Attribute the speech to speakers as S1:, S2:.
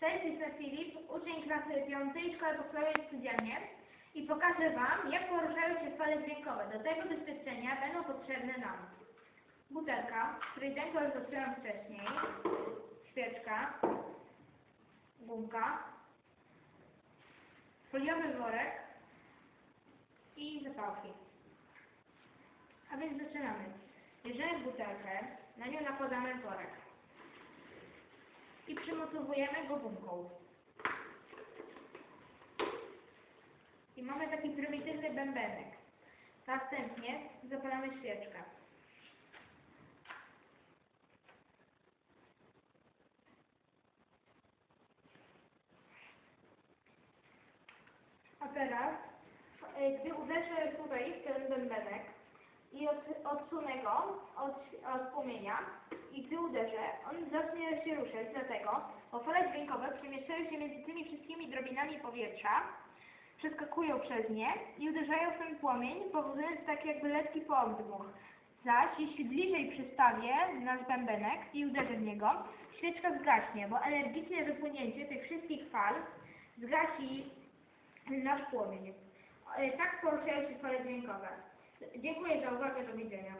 S1: Cześć, jestem Filip, uczeń klasy 5 Szkoły Podstawowej w i pokażę Wam, jak poruszają się fale dźwiękowe. Do tego doświadczenia będą potrzebne nam butelka, której dęko już dotknąłem wcześniej, świeczka, gumka, foliowy worek i zapałki. A więc zaczynamy. Bierzemy butelkę, na nią nakładamy worek i przymocowujemy go gumką. I mamy taki prymitywny bębenek. Następnie zapalamy świeczkę. A teraz, e, gdy uderzę tutaj w ten bębenek i od, odsunę go od, od płomienia i gdy uderzę, on zacznie się ruszać, dlatego, bo fale dźwiękowe przemieszczają się między tymi wszystkimi drobinami powietrza, przeskakują przez nie i uderzają w ten płomień, powodując taki jakby lekki podmuch. Zaś, jeśli bliżej przystawię nasz bębenek i uderzę w niego, świeczka zgaśnie, bo energiczne wypłynięcie tych wszystkich fal zgasi nasz płomień. E, Tak poruszają się fale dźwiękowe. Dziękuję za uwagę, do widzenia.